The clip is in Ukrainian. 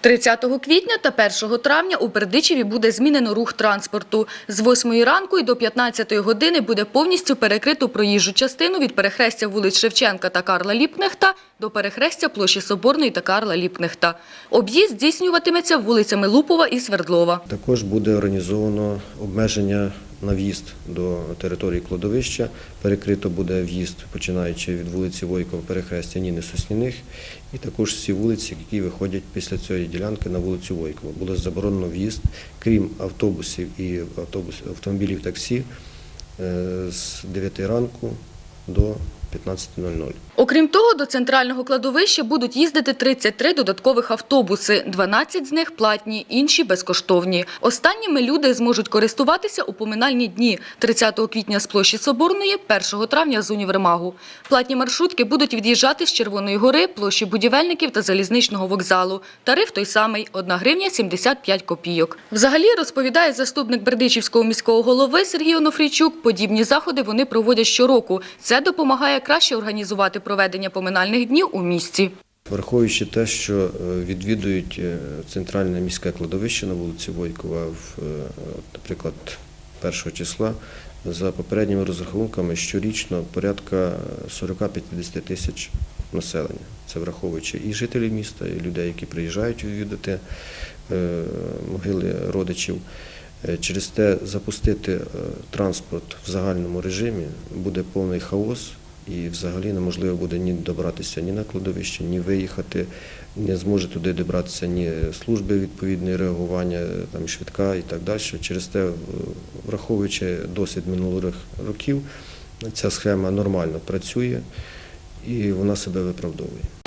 30 квітня та 1 травня у Бердичеві буде змінено рух транспорту. З 8 ранку і до 15 години буде повністю перекрито проїжджу частину від перехрестя вулиць Шевченка та Карла Ліпкнехта до перехрестя площі Соборної та Карла Ліпкнехта. Об'їзд здійснюватиметься вулицями Лупова і Свердлова. Також буде організовано обмеження на в'їзд до території кладовища. Перекрито буде в'їзд, починаючи від вулиці Войкова, перехрестя Ніни Сосніних, і також всі вулиці, які виходять після цієї ділянки на вулицю Войкова. Було заборонено в'їзд, крім автобусів і автобус, автомобілів таксі е, з 9 ранку до 15.00. Окрім того, до центрального кладовища будуть їздити 33 додаткових автобуси. 12 з них платні, інші безкоштовні. Останніми люди зможуть користуватися у поминальні дні 30 квітня з площі Соборної, 1 травня з універмагу. Платні маршрутки будуть від'їжджати з Червоної гори, площі будівельників та залізничного вокзалу. Тариф той самий – 1 гривня 75 копійок. Взагалі, розповідає заступник Бердичівського міського голови Сергій Онофрійчук, подібні заходи вони проводять щороку. Це допомагає краще організувати проведення поминальних днів у місті. Враховуючи те, що е, відвідують е, центральне міське кладовище на вулиці Войкова, е, наприклад, 1 числа, за попередніми розрахунками, щорічно порядка 40-50 тисяч населення. Це враховуючи і жителів міста, і людей, які приїжджають відвідати могили родичів. Через те запустити транспорт в загальному режимі буде повний хаос, і взагалі неможливо буде ні добратися ні на кладовище, ні виїхати, не зможе туди добратися ні служби відповідної реагування, там швидка і так далі. Через те, враховуючи досвід минулих років, ця схема нормально працює і вона себе виправдовує.